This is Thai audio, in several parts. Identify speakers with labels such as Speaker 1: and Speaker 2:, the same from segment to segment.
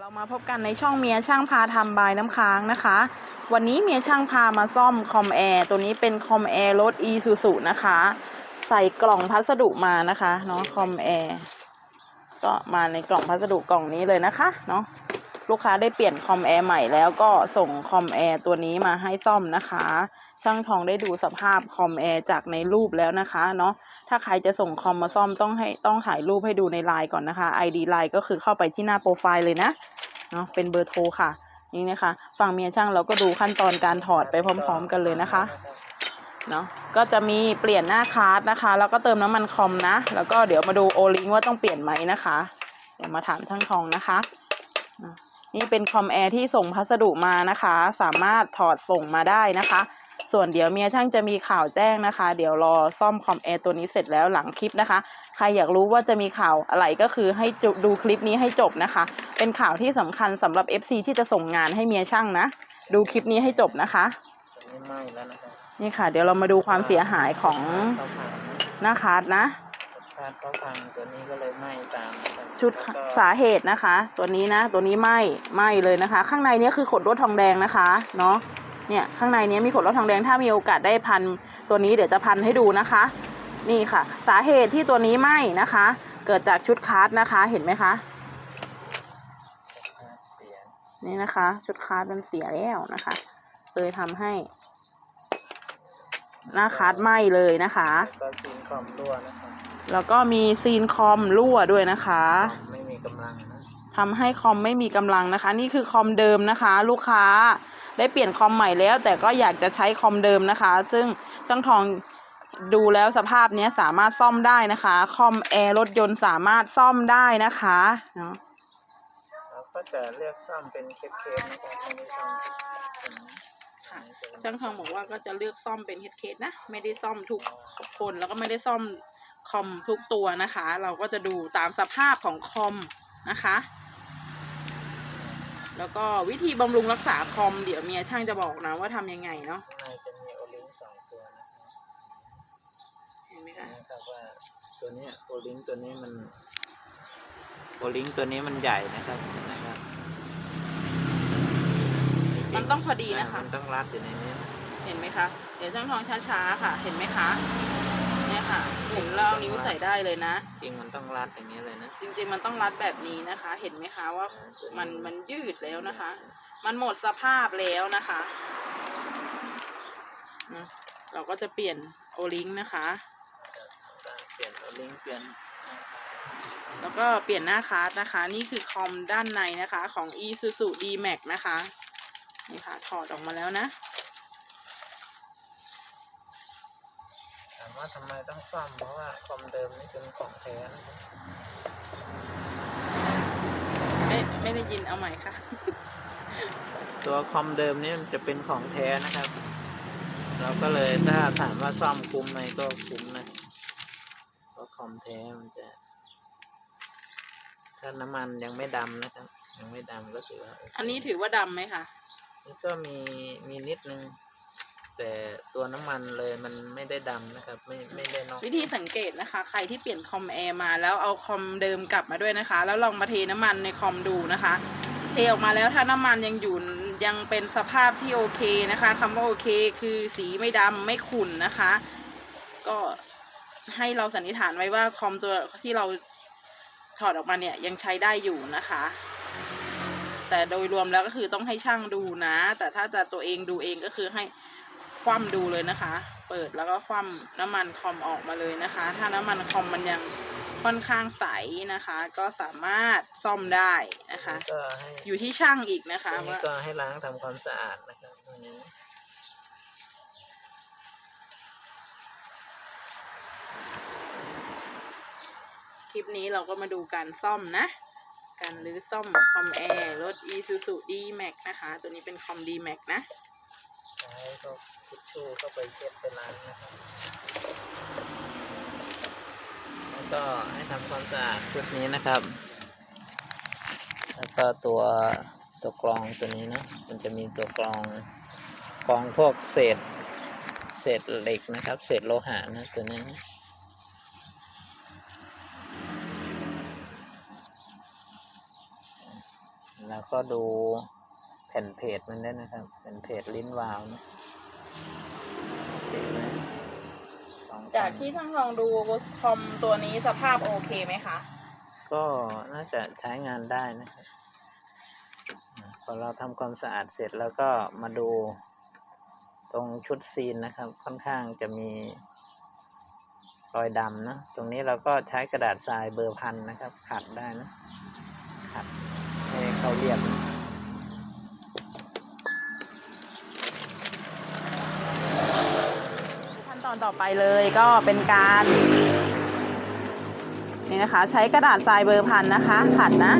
Speaker 1: เรามาพบกันในช่องเมียช่างพาทำบายน้ำค้างนะคะ วันนี้เมียช่างพามาซ่อมคอมแอร์ตัวนี้เป็นคอมแอร์รถอีซูซูนะคะ ใส่กล่องพัสดุมานะคะเนาะคอมแอร์ก็มาในกล่องพัสดุกล่องนี้เลยนะคะเนาะลูกค้าได้เปลี่ยนคอมแอร์ใหม่แล้วก็ส่งคอมแอร์ตัวนี้มาให้ซ่อมนะคะ ช่างทองได้ดูสภาพคอมแอร์จากในรูปแล้วนะคะเนาะ ถ้าใครจะส่งคอมมาซ่อมต้องให้ต้องถ่ายรูปให้ดูในไลน์ก่อนนะคะ ID ไลน์ก็คือเข้าไปที่หน้าโปรไฟล์เลยนะเนาะเป็นเบอร์โทรค่ะนี่นะคะฝั่งเมียช่างเราก็ดูขั้นตอนการถอดไปพร้อม ๆ กันเลยนะคะเนาะก็จะมีเปลี่ยนหน้าคาร์ดนะคะ แล้วก็เติมน้ำมันคอมนะ แล้วก็เดี๋ยวมาดูโอลิงว่าต้องเปลี่ยนไหมนะคะเดี๋ยวมาถามช่างทองนะคะอะนี่เป็นคอมแอร์ที่ส่งพัสดุมานะคะ สามารถถอดส่งมาได้นะคะ ส่วนเดี๋ยวเมียช่างจะมีข่าวแจ้งนะคะ เดี๋ยวรอซ่อมคอมแอร์ตัวนี้เสร็จแล้วหลังคลิปนะคะ ใครอยากรู้ว่าจะมีข่าวอะไรก็คือให้จุดูคลิปนี้ให้จบนะคะ เป็นข่าวที่สำคัญสำหรับ FC ที่จะส่งงานให้เมียช่างนะ ดูคลิปนี้ให้จบนะคะ
Speaker 2: ตัวนี้ไหม้แล้วนะครับ
Speaker 1: นี่ค่ะ เดี๋ยวเรามาดูความเสียหายของ
Speaker 2: เขาพัง
Speaker 1: หน้าคาร์ดนะ
Speaker 2: คาดเขาพังตัวนี้ก็เลยไหม้ตามนะครับ
Speaker 1: ชุด
Speaker 2: แล้วก็
Speaker 1: สาเหตุนะคะ ตัวนี้นะ ตัวนี้ไหม้ไหม้เลยนะคะ ข้างในเนี้คือขดลวดทองแดงนะคะ เนาะ เนี่ยข้างในเนี้มีขดลวดทองแดงถ้ามีโอกาสได้พันตัวนี้เดี๋ยวจะพันให้ดูนะคะ นี่ค่ะ สาเหตุที่ตัวนี้ไหม้นะคะ เกิดจากชุดคาร์ดนะคะเห็นไหมคะ
Speaker 2: คาดเสีย
Speaker 1: นี่นะคะ ชุดคาร์ดมันเสียแล้วนะคะเลยทำให้หน้าคาร์ดไหม้เลยนะคะ
Speaker 2: แล้วก็ซีนคอมรั่วนะครับ
Speaker 1: แล้วก็มีซีนคอมรั่วด้วยนะคะ
Speaker 2: คอมไม่มีกำลังนะ
Speaker 1: ทำให้คอมไม่มีกำลังนะคะ นี่คือคอมเดิมนะคะ ลูกค้า ได้เปลี่ยนคอมใหม่แล้ว แต่ก็อยากจะใช้คอมเดิมนะคะ ซึ่งช่างทองดูแล้วสภาพนี้สามารถซ่อมได้นะคะ คอมแอร์รถยนต์สามารถซ่อมได้นะคะเนาะ
Speaker 2: ก็จะเลือกซ่อมเป็นเคสๆนะครับไม่ได้อมเป็นะ
Speaker 1: ช่างทองบอกว่าก็จะเลือกซ่อมเป็นเฮดเคสนะ ไม่ได้ซ่อมทุกคนแล้วก็ไม่ได้ซ่อมคอมทุกตัวนะคะ เราก็จะดูตามสภาพของคอมนะคะ แล้วก็วิธีบำรุงรักษาคอมเดี๋ยวเมียช่างจะบอกนะว่าทำยังไงเนาะ
Speaker 2: ข้างในจะมีโอลิงสองตัวนะครับ
Speaker 1: เห็นไหมคะ
Speaker 2: นะครับว่าตัวเนี้ยโอลิงตัวนี้มันโอลิงตัวนี้มันใหญ่นะครับนะครับ
Speaker 1: มันต้องพอดีนะคะ
Speaker 2: มันต้องรัดอยู่ในนี้
Speaker 1: เห็นไหมคะ เดี๋ยวช่างทองช้าๆค่ะ เห็นไหมคะเนี่ยค่ะ หมุนแล้วเอานิ้วใส่ได้เลยนะ
Speaker 2: จริงมันต้องรัดอย่างนี้เลยนะ
Speaker 1: จริง ๆ มันต้องรัดแบบนี้นะคะ เห็นไหมคะว่ามันมันยืดแล้วนะคะ มันหมดสภาพแล้วนะคะอืมเราก็จะเปลี่ยนโอลิงนะคะ
Speaker 2: เปลี่ยนโอลิงเปลี่ยน
Speaker 1: แล้วก็เปลี่ยนหน้าคาร์ดนะคะ นี่คือคอมด้านในนะคะ ของ Isuzu D-Max นะคะ นี่ค่ะ ถอดออกมาแล้วนะ
Speaker 2: ถาม ว่าทำไมต้องซ่อมเพราะว่าคอมเดิมนี่เป็นของแท้นะครับ
Speaker 1: ไม่ไม่ได้ยินเอาใหม่ค่ะ
Speaker 2: ตัวคอมเดิมนี่มันจะเป็นของแท้นะครับ เราก็เลยถ้าถามว่าซ่อมคุ้มไหมก็คุ้มนะเพราะคอมแท้มันจะ ถ้าน้ำมันยังไม่ดำนะครับ ยังไม่ดำก็ถือว่าโเค
Speaker 1: อันนี้ถือว่าดำไหมคะ
Speaker 2: นี่ก็มีมีนิดนึง แต่ตัวน้ำมันเลยมันไม่ได้ดำนะครับ ไม่ไม่ได้นอก
Speaker 1: วิธีสังเกตนะคะ ใครที่เปลี่ยนคอมแอร์มาแล้วเอาคอมเดิมกลับมาด้วยนะคะ แล้วลองมาเทน้ำมันในคอมดูนะคะ เทออกมาแล้วถ้าน้ำมันยังอยู่ยังเป็นสภาพที่โอเคนะคะคำว่าโอเค คือสีไม่ดำไม่ขุ่นนะคะ ก็ให้เราสันนิษฐานไว้ว่าคอมตัวที่เราถอดออกมาเนี่ยยังใช้ได้อยู่นะคะ แต่โดยรวมแล้วก็คือต้องให้ช่างดูนะ แต่ถ้าจะตัวเองดูเองก็คือให้ คว่ำดูเลยนะคะ เปิดแล้วก็คว่ำน้ำมันคอมออกมาเลยนะคะ ถ้าน้ำมันคอมมันยังค่อนข้างใสนะคะ ก็สามารถซ่อมได้นะคะ
Speaker 2: ก็ให้
Speaker 1: อยู่ที่ช่างอีกนะคะ
Speaker 2: อันนี้
Speaker 1: ว่า
Speaker 2: ก็ให้ล้างทำความสะอาดนะครับอันนี้
Speaker 1: คลิปนี้เราก็มาดูการซ่อมนะ การรื้อซ่อมคอมแอร์รถ Isuzu D-Max นะคะ ตัวนี้เป็นคอม D-Max นะ
Speaker 2: ใช้ก็ทิชชู่เข้าไปเช็ดไปล้างนะครับ แล้วก็ให้ทำความสะอาดชุดนี้นะครับ แล้วก็ตัวตัวกรองตัวนี้นะ มันจะมีตัวกรองกรองพวกเศษ เศษเหล็กนะครับ เศษโลหะนะตัวนี้นะแล้วก็ดู ผ่นเพจมันด้วยนะครับ แผ่นเพจลิ้นวาวนะเห็นไหมสอง
Speaker 1: จาก
Speaker 2: ฝั่ง
Speaker 1: ที่ช่างทองดูคอมตัวนี้สภาพโอเคไหมคะ
Speaker 2: ก็น่าจะใช้งานได้นะครับอ่าพอเราทำความสะอาดเสร็จแล้วก็มาดูตรงชุดซีนนะครับ ค่อนข้างจะมีรอยดำนะตรงนี้เราก็ใช้กระดาษทรายเบอร์พันนะครับ ขัดได้นะขัดให้เขาเรียบนะ
Speaker 1: ขั้นต อนต่อไปเลยก็เป็นการนี่นะคะ ใช้กระดาษทรายเบอร์พันนะคะ ขัดนะ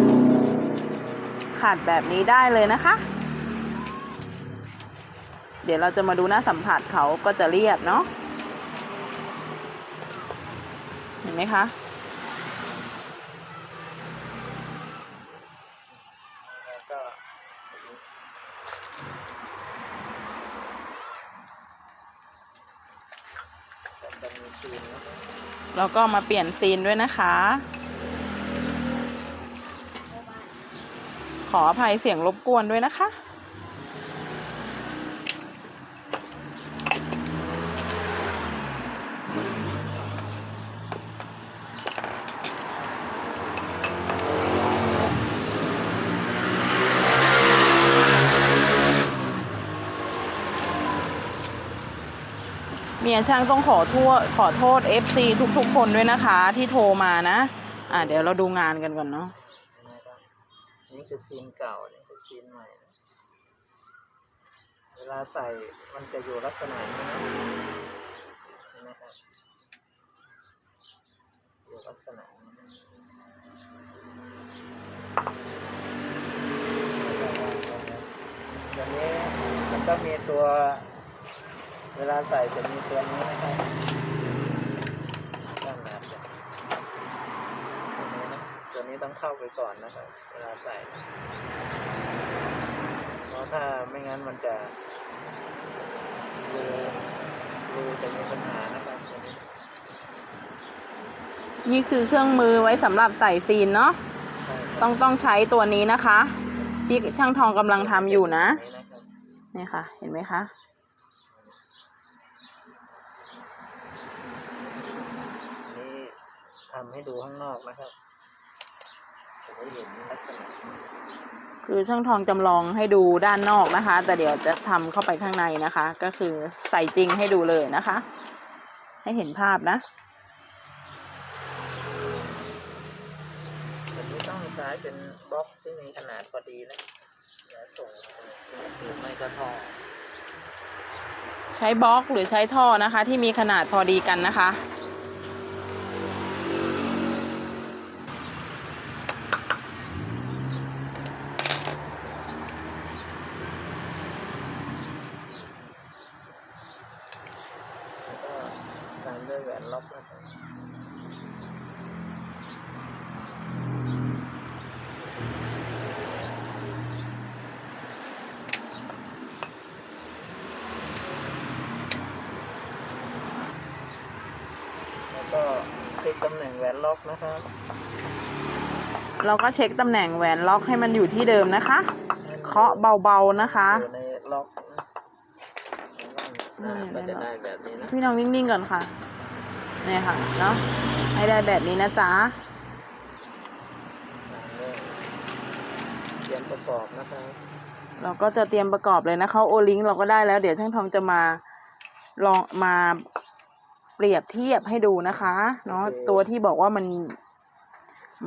Speaker 1: ขัดแบบนี้ได้เลยนะคะ เดี๋ยวเราจะมาดูหน้าสัมผัสเขาก็จะเรียบเนาะเห็นไหมคะ
Speaker 2: แล้วก็จะมีซีนนะครับ
Speaker 1: แล้วก็มาเปลี่ยนซีนด้วยนะคะ ขออภัยเสียงรบกวนด้วยนะคะ เมียช่างต้องขอโทษขอโทษ FC ทุกๆ คนด้วยนะคะ ที่โทรมานะ อ่าเดี๋ยวเราดูงานกันก่อนเนาะ
Speaker 2: นี่คือซีนเก่านี่คือซีนใหม่ เวลาใส่มันจะอยู่ลักษณะนี้นะนไหมครับอยู่ลักษณะนี้นะตัวนี้มันก็มีตัว เวลาใส่จะมีตัวนี้นะครับด้านหน้าจะตัวนี้นะตัวนี้ต้องเข้าไปก่อนนะครับ เวลาใส่ เพราะถ้าไม่งั้นมันจะรูรูจะมีปัญหานะครับตัวนี้
Speaker 1: นี่คือเครื่องมือไว้สำหรับใส่ซีนเนาะ
Speaker 2: ใช่ครับ
Speaker 1: ต้องต้องใช้ตัวนี้นะคะ ที่ช่างทองกำลังทำอยู่นะ
Speaker 2: นี่นะครับ
Speaker 1: นี่ค่ะ เห็นไหมคะ
Speaker 2: อันนี้ ทำให้ดูข้างนอกนะครับจะได้เห็นลักษณะ
Speaker 1: คือช่างทองจำลองให้ดูด้านนอกนะคะ แต่เดี๋ยวจะทำเข้าไปข้างในนะคะ ก็คือใส่จริงให้ดูเลยนะคะ ให้เห็นภาพนะ
Speaker 2: อันนี้ต้องใช้เป็นบล็อกที่มีขนาดพอดีนะอย่าส่งหรือไม่ก็ท่อ
Speaker 1: ใช้บล็อกหรือใช้ท่อนะคะ ที่มีขนาดพอดีกันนะคะ
Speaker 2: แล้วก็ตามด้วยแหวนล็อกนะครับแล้ว ก็เช็คตำแหน่งแหวนล็อกนะครับ
Speaker 1: เราก็เช็คตำแหน่งแหวนล็อกให้มันอยู่ที่เดิมนะคะ เคาะเบาๆนะคะ
Speaker 2: อยู่ในล็อกนะ
Speaker 1: อืม
Speaker 2: ก็จะได้แบบนี้นะ
Speaker 1: พี่น้องนิ่งๆก่อนค่ะเนี่ยค่ะเนาะให้ได้แบบนี้นะจ๊ะ
Speaker 2: เตรียมประกอบนะครับ
Speaker 1: เราก็จะเตรียมประกอบเลยนะคะโอลิงเราก็ได้แล้ว เดี๋ยวช่างทองจะมาลองมา เปรียบเทียบให้ดูนะคะเนาะตัวที่บอกว่ามัน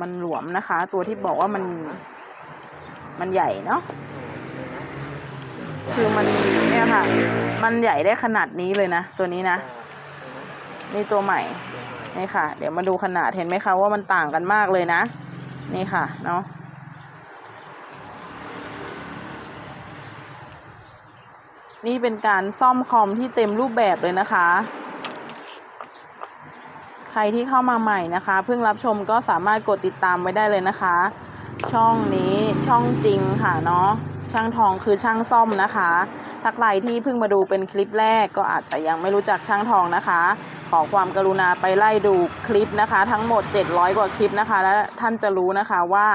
Speaker 1: มันหลวมนะคะ ตัวที่บอกว่ามัน มันใหญ่เนาะคือมันเนี่ยค่ะ มันใหญ่ได้ขนาดนี้เลยนะ ตัวนี้นะนี่ตัวใหม่นี่ค่ะ เดี๋ยวมาดูขนาดเห็นไหมคะว่ามันต่างกันมากเลยนะ นี่ค่ะ เนาะนี่เป็นการซ่อมคอมที่เต็มรูปแบบเลยนะคะใค รที่เข้ามาใหม่นะคะ เพิ่งรับชมก็สามารถกดติดตามไว้ได้เลยนะคะ ช่องนี้ช่องจริงค่ะเนาะช่างทองคือช่างซ่อมนะคะ ถ้าใครที่เพิ่งมาดูเป็นคลิปแรกก็อาจจะยังไม่รู้จักช่างทองนะคะ ขอความกรุณาไปไล่ดูคลิปนะคะ ทั้งหมด 700 กว่าคลิปนะคะ และท่านจะรู้นะคะว่า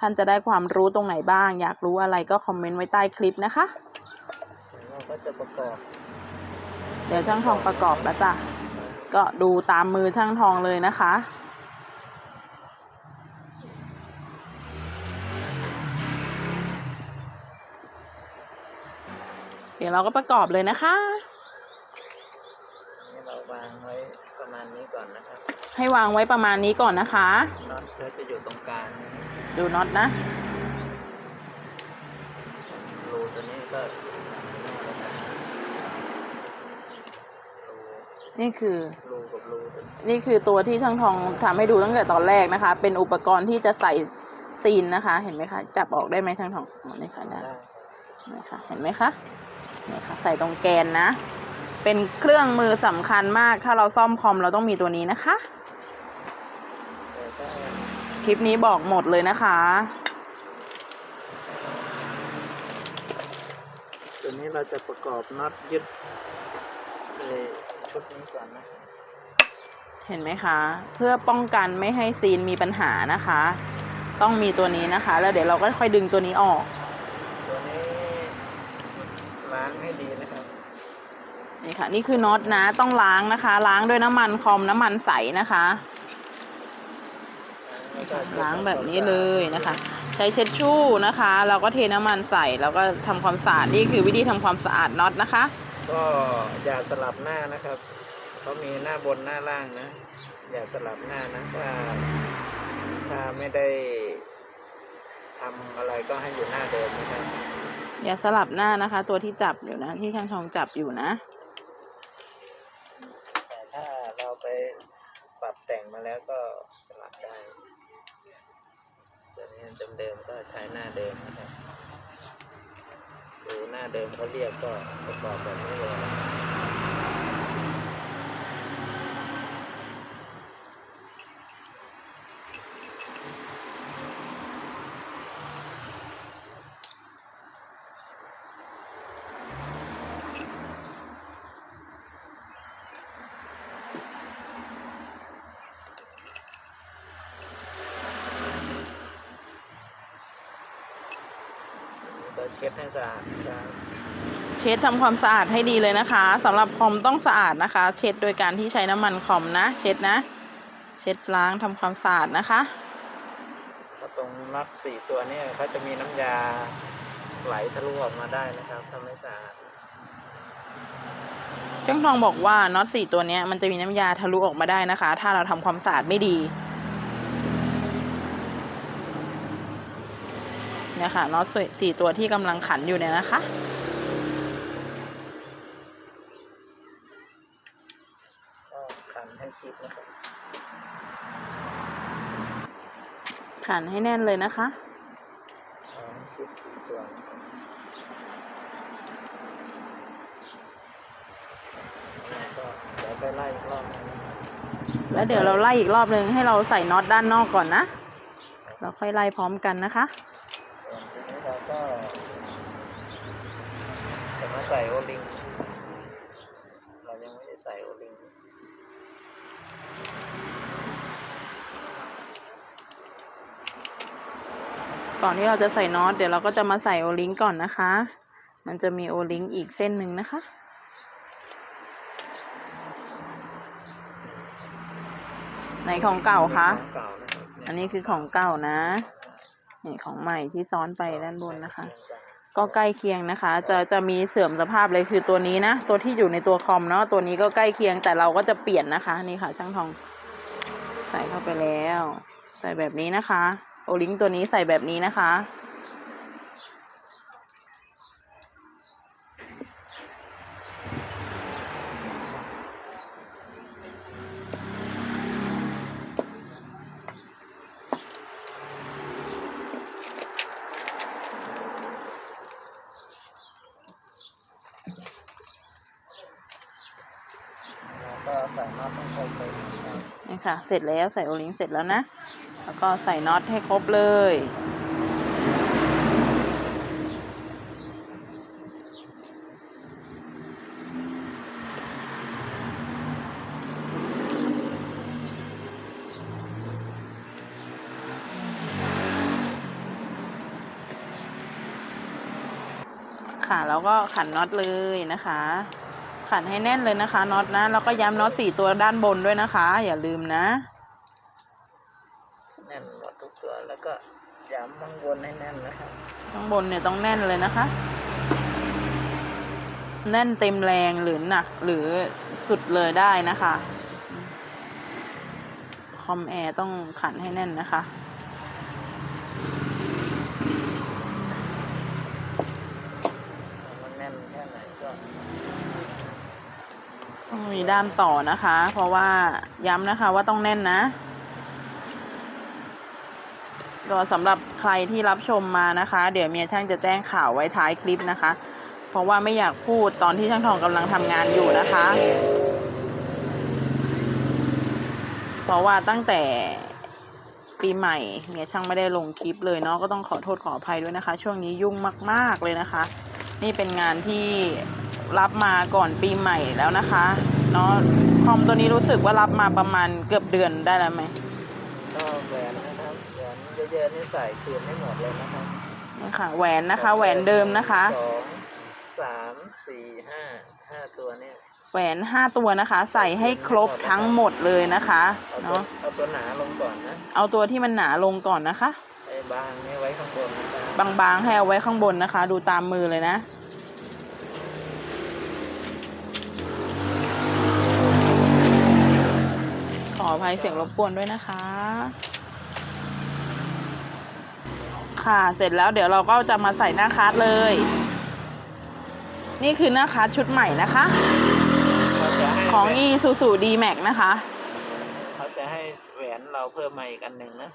Speaker 1: ท่านจะได้ความรู้ตรงไหนบ้าง อยากรู้อะไรก็คอมเมนต์ไว้ใต้คลิปนะคะ
Speaker 2: เราก็จะประกอบ
Speaker 1: เดี๋ยวช่างทองประกอบแล้วจ้ะ ก็ดูตามมือช่างทองเลยนะคะ เดี๋ยวเราก็ประกอบเลยนะคะ
Speaker 2: นี่เราวางไว้ประมาณนี้ก่อนนะครับ
Speaker 1: ให้วางไว้ประมาณนี้ก่อนนะคะ
Speaker 2: น็อตเขาจะอยู่ตรงกลางนะ
Speaker 1: ดูน็อตนะ
Speaker 2: รูตัวนี้ก็อยู่ตรงนี้แล้วกันรู
Speaker 1: นี่คือ
Speaker 2: นี่
Speaker 1: คือตัวที่ช่างทองทำให้ดูตั้งแต่ตอนแรกนะคะ เป็นอุปกรณ์ที่จะใส่ซีนนะคะ เห็นไหมคะ จับออกได้ไหมช่างทองนี่ค่ะได้
Speaker 2: ได้
Speaker 1: นี่ค่ะเห็นไหมคะนี่ค่ะ ใส่ตรงแกนนะ เป็นเครื่องมือสำคัญมาก ถ้าเราซ่อมคอมเราต้องมีตัวนี้นะคะ คลิปนี้บอกหมดเลยนะคะ
Speaker 2: ตัวนี้เราจะประกอบน็อตยึดเอ่อ ชุดนี้ก่อนนะ
Speaker 1: เห็นไหมคะ เพื่อป้องกันไม่ให้ซีนมีปัญหานะคะ ต้องมีตัวนี้นะคะ แล้วเดี๋ยวเราก็ค่อยดึงตัวนี้ออก
Speaker 2: ตัวนี้ล้างให้ดีนะครับ
Speaker 1: นี่ค่ะ นี่คือน็อตนะ ต้องล้างนะคะ ล้างด้วยน้ำมันคอมน้ำมันใสนะคะ
Speaker 2: แล้วก็
Speaker 1: ล้างแบบนี้เลยนะคะ ใช้เช็ดชู่นะคะ เราก็เทน้ำมันใส่แล้วก็ทำความสะอาดนี่คือวิธีทำความสะอาดน็อตนะคะ
Speaker 2: ก็อย่าสลับหน้านะครับเขามีหน้าบนหน้าล่างนะ อย่าสลับหน้านะถ้าถ้าไม่ได้ทำอะไรก็ให้อยู่หน้าเดิมนะครับ
Speaker 1: อย่าสลับหน้านะคะ ตัวที่จับอยู่นะ ที่ช่างทองจับอยู่นะ
Speaker 2: แต่ถ้าเราไปปรับแต่งมาแล้วก็สลับได้ส่วนนี้เดิมๆก็ใช้หน้าเดิมนะครับ ดูหน้าเดิมเขาเรียกก็ประกอบแบบนี้เลย ให้สะอาดนะครับ
Speaker 1: เช็ดทำความสะอาดให้ดีเลยนะคะสำหรับคอมต้องสะอาดนะคะ เช็ดโดยการที่ใช้น้ำมันคอมนะ เช็ดนะ เช็ดล้างทำความสะอาดนะคะ
Speaker 2: เพราะตรงน็อตสี่ตัวเนี้เขาจะมีน้ำยาไหลทะลุออกมาได้นะครับถ้าไม่สะอาด
Speaker 1: ช่างทองบอกว่าน็อตสี่ตัวเนี้ยมันจะมีน้ำยาทะลุออกมาได้นะคะ ถ้าเราทำความสะอาดไม่ดี เนี่ยค่ะน็อตสี่ตัวที่กำลังขันอยู่เนี่ยนะคะ
Speaker 2: ก็คันให้ชิดนะครับ
Speaker 1: ขันให้แน่นเลยนะคะ
Speaker 2: เอาให้ชิดสี่ตัวนะครับแล้วก็เดี๋ยวไปไล่อีกรอบหนึงนะครับ
Speaker 1: แล้วเดี๋ยวเราไล่อีกรอบนึงให้เราใส่น็อตด้านนอกก่อนนะ เราค่อยไล่พร้อมกันนะคะ
Speaker 2: ส่วนทีนี้เราก็จะมาใส่โอลิง เรายังไม่ได้ใส่โอลิง
Speaker 1: ก่อนที่เราจะใส่น็อตเดี๋ยวเราก็จะมาใส่โอลิงก่อนนะคะ มันจะมีโอลิงอีกเส้นหนึ่งนะคะไหนของเก่าคะ
Speaker 2: ของเก่านะครับ
Speaker 1: อันนี้คือของเก่านะ นี่ของใหม่ที่ซ้อนไปด้านบนนะคะ ก็ใกล้เคียงนะคะ จะจะมีเสื่อมสภาพเลยคือตัวนี้นะ ตัวที่อยู่ในตัวคอมเนาะตัวนี้ก็ใกล้เคียงแต่เราก็จะเปลี่ยนนะคะ นี่ค่ะ ช่างทอง ใส่เข้าไปแล้ว ใส่แบบนี้นะคะ โอลิงตัวนี้ใส่แบบนี้นะคะ
Speaker 2: นี่ค่ะ
Speaker 1: เสร็จแล้วใส่โอลิงเสร็จแล้วนะ แล้วก็ใส่น็อตให้ครบเลย ค่ะแล้วก็ขันน็อตเลยนะคะ ขันให้แน่นเลยนะคะน็อตนะแล้วก็ย้ำน็อตสี่ตัวด้านบนด้วยนะคะ อย่าลืมนะ
Speaker 2: แน่นหมดทุกตัวแล้วก็ย้ำข้างบนให้แน่นนะครับ
Speaker 1: ข้างบนเนี่ยต้องแน่นเลยนะคะ แน่นเต็มแรงหรือหนักหรือสุดเลยได้นะคะ คอมแอร์ต้องขันให้แน่นนะคะ
Speaker 2: มันแน่นแค่ไหนก็
Speaker 1: ต้องมี ด้ามต่อนะคะ เพราะว่าย้ำนะคะว่าต้องแน่นนะ ก็สำหรับใครที่รับชมมานะคะ เดี๋ยวเมียช่างจะแจ้งข่าวไว้ท้ายคลิปนะคะ เพราะว่าไม่อยากพูดตอนที่ช่างทองกำลังทำงานอยู่นะคะ เพราะว่าตั้งแต่ปีใหม่เมียช่างไม่ได้ลงคลิปเลยเนาะก็ต้องขอโทษขออภัยด้วยนะคะ ช่วงนี้ยุ่งมาก ๆเลยนะคะ นี่เป็นงานที่รับมาก่อนปีใหม่แล้วนะคะ เนาะคอมตัวนี้รู้สึกว่ารับมาประมาณเกือบเดือนได้แล้วไหม
Speaker 2: ก็แหวนนะครับแหวนเยอะๆนี่ใส่คืนไม่หมดเลยนะครับ
Speaker 1: นี่ค่ะแหวนนะคะ แหวนเดิมนะคะ
Speaker 2: สองสามสี่ห้าห้าตัวเนี่ย
Speaker 1: แหวนห้าตัวนะคะ ใส่ให้ครบทั้งหมดเลยนะคะ
Speaker 2: เอาตัว
Speaker 1: เนาะ
Speaker 2: เอาตัวหนาลงก่อนนะ
Speaker 1: เอาตัวที่มันหนาลงก่อนนะคะ
Speaker 2: ไอ้บางนี่ไว้ข้างบนนะครับ
Speaker 1: บางๆให้เอาไว้ข้างบนนะคะ ดูตามมือเลยนะ ขออ ภัยเสียงรบกวนด้วยนะคะ ค่ะเสร็จแล้วเดี๋ยวเราก็จะมาใส่หน้าคัสเลย นี่คือหน้าคัสชุดใหม่นะคะ
Speaker 2: เขาจะให้
Speaker 1: ของ
Speaker 2: แหวน
Speaker 1: e s u s u d m a x นะคะ
Speaker 2: เขาจะให้แหวนเราเพิ่มมาอีกอันหนึ่งนะ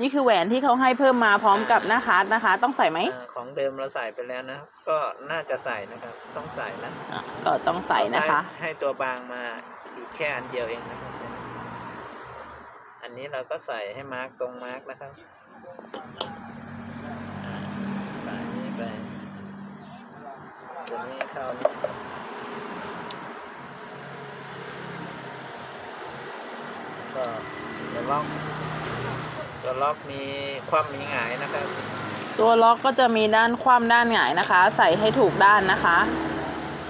Speaker 1: นี่คือแหวนที่เขาให้เพิ่มมาพร้อมกับหน้าคัสนะคะ ต้องใส่ไหม
Speaker 2: อ่าของเดิมเราใส่ไปแล้วนะ ก็น่าจะใส่นะครับ ต้องใส่นะ
Speaker 1: อะก็ต้องใส่นะคะ
Speaker 2: ให้ให้ตัวบางมาอีกแค่อันเดียวเองนะครับอั นี้เราก็ใส่ให้มาร์กตรงมาร์กนะครับใส่นี้ไปตัวนี้เข้านี่ก็ตัวล็อกตัวล็อกมีความมีหงายนะครับ
Speaker 1: ตัวล็อกก็จะมีด้านคว่ำด้านหงายนะคะ ใส่ให้ถูกด้านนะคะ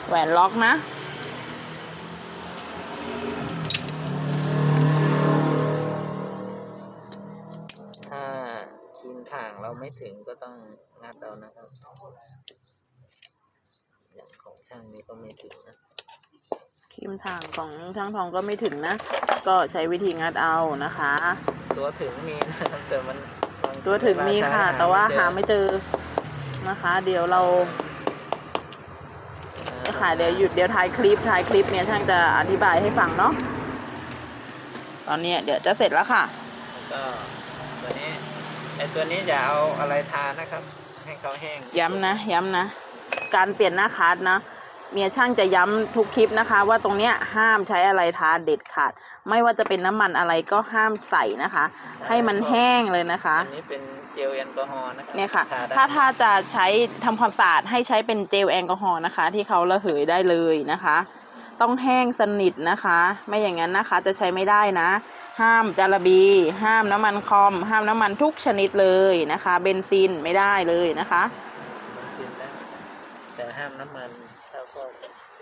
Speaker 1: แหวนล็อกนะ
Speaker 2: ถึงก็ต้องงัดเอานะครับ อย่างของช่างนี้ก็ไม่ถึงนะ
Speaker 1: ครีมทางของช่างทองก็ไม่ถึงนะ ก็ใช้วิธีงัดเอานะคะ
Speaker 2: ตัวถึงมีนะครับแต่มันบางที
Speaker 1: ตัวถึงมีค่ะ
Speaker 2: เวล
Speaker 1: แต่ว่าหา
Speaker 2: เจอ
Speaker 1: ไม่เจอนะคะ เดี๋ยวเรา
Speaker 2: อ่า
Speaker 1: ค่ะเดี๋ยวหยุดเดี๋ยวถ่ายคลิปถ่ายคลิปเนี่ยช่างจะอธิบายให้ฟังเนาะตอนเนี้ยเดี๋ยวจะเสร็จแล้วค่ะ
Speaker 2: แล้วก็ตัวนี้ ไอตัวนี้อย่าเอาอะไรทานะครับ ให้เขาแห้ง
Speaker 1: ย้ำนะ ย้ำนะ การเปลี่ยนหน้าคัสนะ เมียช่างจะย้ำทุกคลิปนะคะ ว่าตรงเนี้ยห้ามใช้อะไรทาเด็ดขาด ไม่ว่าจะเป็นน้ำมันอะไรก็ห้ามใส่นะคะ ให้มันแห้งเลยนะคะ
Speaker 2: อันนี้เป็นเจลแอลกอฮอล์นะครั
Speaker 1: เนี่ยค่ะ
Speaker 2: ทได้
Speaker 1: ถ้าถ้าจะใช้ทำความสะอาดให้ใช้เป็นเจลแอลกอฮอล์นะคะ ที่เขาระเหยได้เลยนะคะ ต้องแห้งสนิทนะคะ ไม่อย่างนั้นนะคะจะใช้ไม่ได้นะ ห้ามจาระบี ห้ามน้ำมันคอม ห้ามน้ำมันทุกชนิดเลยนะคะ เบนซินไม่ได้เลยนะคะ
Speaker 2: มันกินได้แต่ห้ามน้ำมันถ้าพวก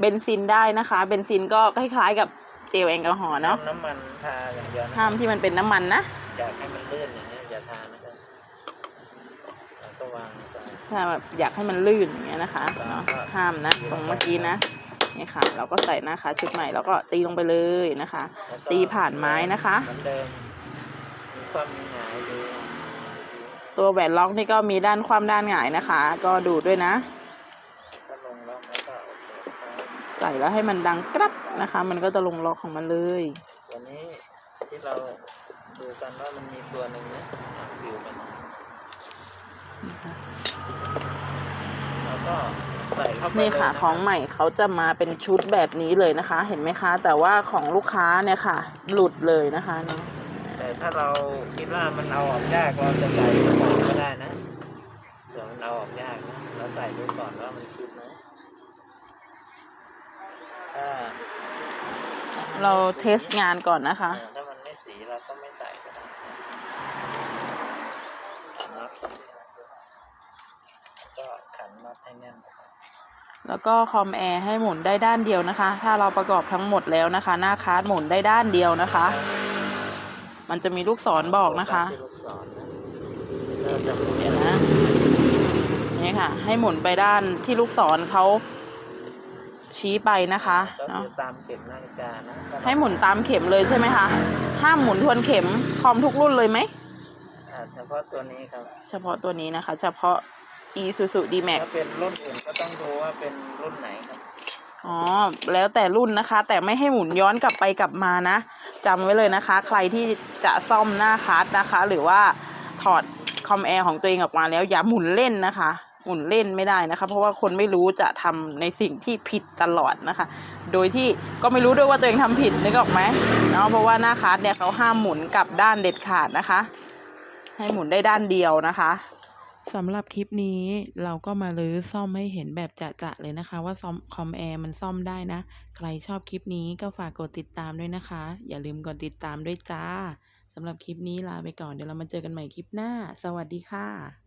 Speaker 1: เบนซินได้นะคะ เบนซินก็คล้ายๆกับเจลแอลกอฮอล์เนาะ
Speaker 2: ห้ามน้ำมันทาอย่างเดียวนะ
Speaker 1: ห้ามที่มันเป็นน้ำมันนะ
Speaker 2: อยากให้มันลื่นอย่างนี้ยอย่าทานะครับแล้วก็วางไป
Speaker 1: ถ้าแบบอยากให้มันลื่นอย่างเงี้ยนะคะเนาะห้ามนะตรงเมื่อกี้นะ นี่ค่ะ เราก็ใส่นะคะ ชุดใหม่แล้วก็ตีลงไปเลยนะคะ
Speaker 2: แล้วก็
Speaker 1: ตีผ่านไม้นะคะ
Speaker 2: เหมือนเดิมมีความมีหงายดู
Speaker 1: ตัวแหวนล็อกนี่ก็มีด้านคว่ำด้านหงายนะคะ ก็ดูด้วยนะ
Speaker 2: ก็ลงล็อกแล้วก็โอเคครับ
Speaker 1: ใส่แล้วให้มันดังกรับนะคะ มันก็จะลงล็อกของมันเลย
Speaker 2: ตัวนี้ที่เราดูกันว่ามันมีตัวหนึ่งนะอะฟิวมันแล้วก็ใส่เข้าไป
Speaker 1: นี่ค่ะ
Speaker 2: เลย
Speaker 1: ของใหม่เขาจะมาเป็นชุดแบบนี้เลยนะคะ เห็นไหมคะ แต่ว่าของลูกค้าเนี่ยค่ะ หลุดเลยนะคะเนาะ
Speaker 2: แต่ถ้าเราคิดว่ามันเอาออกยากเราจะใส่ก่อนก็ได้นะเดี๋ยวมันเอาออกยากนะเราใส่ดูก่อนว่ามันคิดไหมถ้า
Speaker 1: เราเทสงานก่อนนะคะ
Speaker 2: อ่าถ้ามันไม่สีเราก็ไม่ใส่ก็ได้น็อตก็ขันน็อตให้แน่นนะครับ
Speaker 1: แล้วก็คอมแอร์ให้หมุนได้ด้านเดียวนะคะ ถ้าเราประกอบทั้งหมดแล้วนะคะ หน้าคาร์ดหมุนได้ด้านเดียวนะคะ มันจะมีลูกศรบอกนะคะ
Speaker 2: ที่ลูกศรนะเราจะหมุน
Speaker 1: เดี๋ยวนะนี่ค่ะ ให้หมุนไปด้านที่ลูกศรเขาชี้ไปนะคะ
Speaker 2: ก็
Speaker 1: เนาะ
Speaker 2: คือตามเข็มนาฬิกานะ
Speaker 1: ให้หมุนตามเข็มเลยใช่ไหมคะห้ามหมุนทวนเข็มคอมทุกรุ่นเลยไหม
Speaker 2: อ่าเฉพาะตัวนี้ครับ
Speaker 1: เฉพาะตัวนี้นะคะ เฉพาะ Isuzu D-Max
Speaker 2: ถ้าเป็นรุ่นอื่นก็ต้องดูว่าเป็นรุ่นไหนครับ
Speaker 1: อ๋อ แล้วแต่รุ่นนะคะ แต่ไม่ให้หมุนย้อนกลับไปกลับมานะจำไว้เลยนะคะ ใครที่จะซ่อมหน้าคัสนะคะ หรือว่าถอดคอมแอร์ของตัวเองออกมาแล้วอย่าหมุนเล่นนะคะ หมุนเล่นไม่ได้นะคะ เพราะว่าคนไม่รู้จะทำในสิ่งที่ผิดตลอดนะคะ โดยที่ก็ไม่รู้ด้วยว่าตัวเองทำผิดนึกออกไหมเนาะเพราะว่าหน้าคัสเนี่ยเขาห้ามหมุนกลับด้านเด็ดขาดนะคะ ให้หมุนได้ด้านเดียวนะคะ สำหรับคลิปนี้เราก็มาลื้อซ่อมให้เห็นแบบจะๆเลยนะคะ ว่าซ่อมคอมแอร์มันซ่อมได้นะ ใครชอบคลิปนี้ก็ฝากกดติดตามด้วยนะคะ อย่าลืมกดติดตามด้วยจ้าสำหรับคลิปนี้ลาไปก่อนเดี๋ยวเรามาเจอกันใหม่คลิปหน้า สวัสดีค่ะ